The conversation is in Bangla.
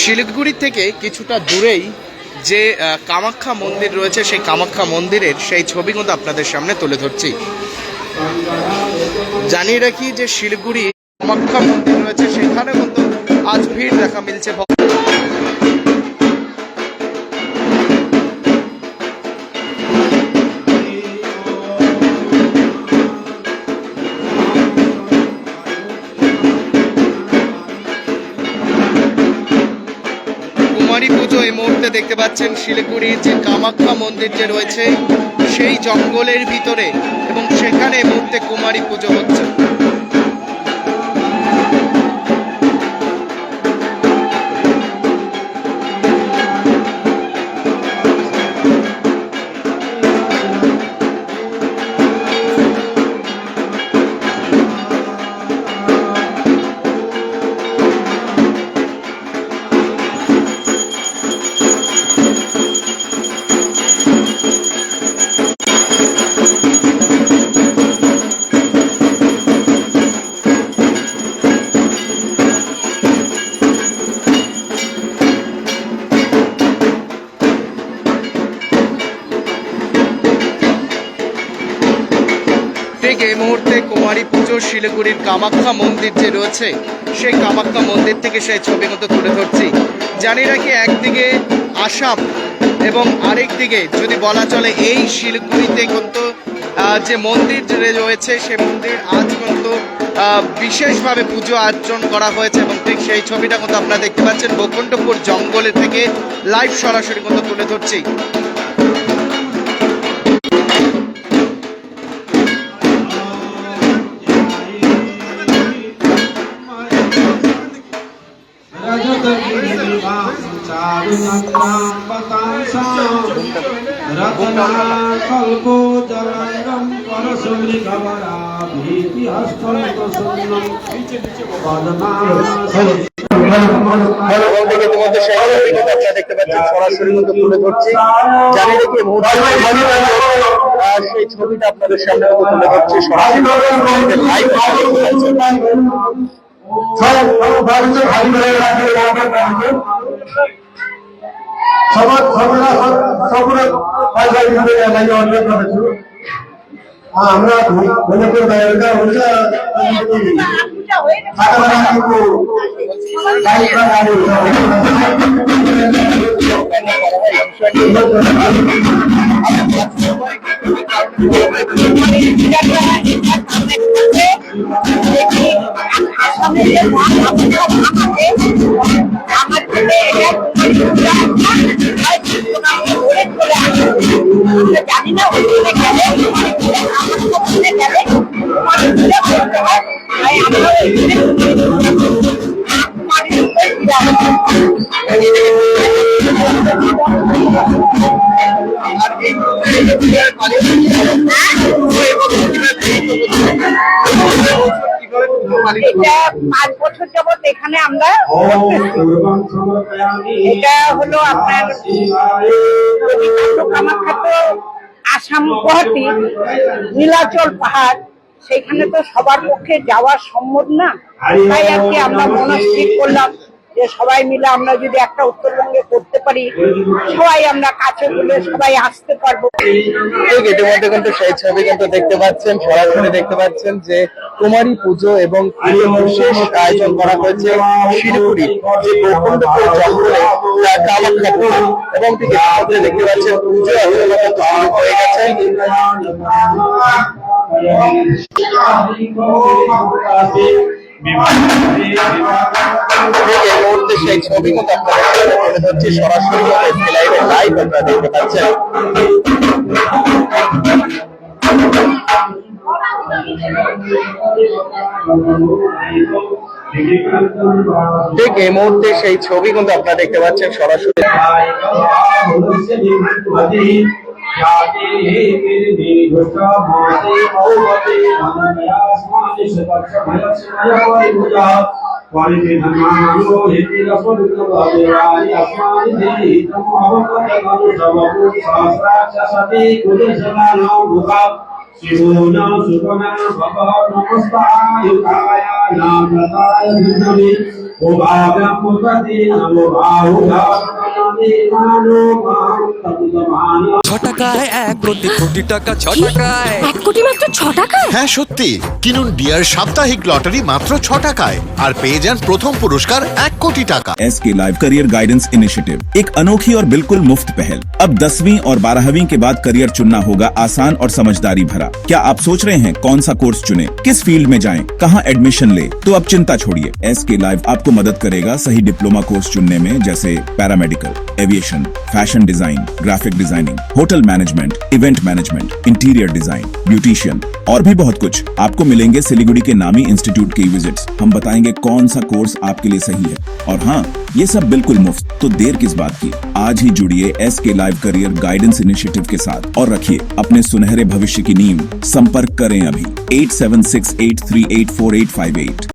শিলিগুড়ি থেকে কিছুটা দূরেই যে কামাখ্যা মন্দির রয়েছে, সেই কামাখ্যা মন্দিরের সেই ছবি কিন্তু আপনাদের সামনে তুলে ধরছি। জানিয়ে রাখি যে শিলিগুড়ি কামাখ্যা মন্দির রয়েছে, সেখানে কিন্তু আজ ভিড় দেখা মিলছে দেখতে পাচ্ছেন শিলিগুড়ির যে কামাখ্যা মন্দির যে রয়েছে, সেই জঙ্গলের ভিতরে এবং সেখানে মুহূর্তে কুমারী পুজো হচ্ছে। ঠিক এই মুহূর্তে কুমারী পুজো, শিলিগুড়ির কামাখ্যা মন্দির যে রয়েছে, সেই কামাখ্যা মন্দির থেকে সেই ছবি মতো তুলে ধরছি। জানি রাখি একদিকে আসাম এবং আরেক দিকে যদি বলা চলে এই শিলিগুড়িতে কিন্তু যে মন্দির রয়েছে, সে মন্দির আজ কিন্তু বিশেষভাবে পুজো আর্চন করা হয়েছে এবং ঠিক সেই ছবিটা কিন্তু আপনারা দেখতে পাচ্ছেন বৈকুণ্ঠপুর জঙ্গলের থেকে লাইভ সরাসরি কিন্তু তুলে ধরছি। তোমাদের সেই ছবিটা আপনাদের সামনে কিন্তু তুলে ধরছি সরাসরি সবার সবরা সবরা পয়সা দিতে লাগে অনেক করেছ আমরা মনে করে বাইরেটা বাইকটা গাড়ি জানি না ওখানে গেলে আমার ওখানে গেলে আমরা এটা পাঁচ বছর যাবত এখানে আমরা এটা হলো আপনার কামাখ্যা তো আসাম গুয়াহাটি নীলাচল পাহাড়। সেখানে তো সবার পক্ষে যাওয়া সম্ভব না। তাই আর কি আমরা মনস্থির করলাম। যে সবাই মিলে আমরা যদি একটা উত্তরবঙ্গে করতে পারি সবাই আমরা কাছে বলে সবাই আসতে পারব। ঠিক ইতিমধ্যে কিন্তু সেই ছবি কিন্তু দেখতে পাচ্ছেন সরাসরি দেখতে পাচ্ছেন যে কুমারী পুজো এবং বিশেষ আয়োজন করা হয়েছে শিলিগুড়ি যে বৈকুণ্ঠপুর জঙ্গলে এবং ঠিক দেখতে পাচ্ছেন পুজো কিন্তু শুরু হয়ে গেছে। ঠিক এই মুহূর্তে সেই ছবি কিন্তু সরাসরি দেখতে পাচ্ছেন। ঠিক এই মুহূর্তে সেই ছবি কিন্তু আপনারা দেখতে পাচ্ছেন সরাসরি। शिवोना सुपना भव नमस्तायुकाय नामताय धुमि उभाव्य पुतति नमो बाहुगा नमो मानो मां तमुदमानो ছ টাকায় এক কোটি কোটি টাকা ছ টাকায় এক কোটি মাত্র ছ টাকায় হ্যাঁ সত্যি কিনুন ডিয়ার সাপ্তাহিক লটারি মাত্র ছ টাকায় আর পেয়ে যান প্রথম পুরস্কার এক কোটি টাকা एस के लाइव करियर गाइडेंस इनिशिएटिव एक अनोखी और बिल्कुल मुफ्त पहल अब दसवीं और बारहवीं के बाद करियर चुनना होगा आसान और समझदारी भरा क्या आप सोच रहे हैं कौन सा कोर्स चुने किस फील्ड में जाएं, कहां एडमिशन ले तो अब चिंता छोड़िए एस के लाइव आपको मदद करेगा सही डिप्लोमा कोर्स चुनने में जैसे paramedical aviation fashion design graphic designing hotel management event management interior design beautician और भी बहुत कुछ। आपको मिलेंगे सिलीगुड़ी के नामी इंस्टीट्यूट की विजिट्स हम बताएँगे कौन सा कोर्स आपके लिए सही है। और हाँ ये सब बिल्कुल मुफ़्त। तो देर किस बात की? आज ही जुड़िए एस के लाइव करियर गाइडेंस इनिशिएटिव के साथ। और रखिए अपने सुनहरे भविष्य की नींव। संपर्क करें अभी। Eight seven six eight three eight four eight five eight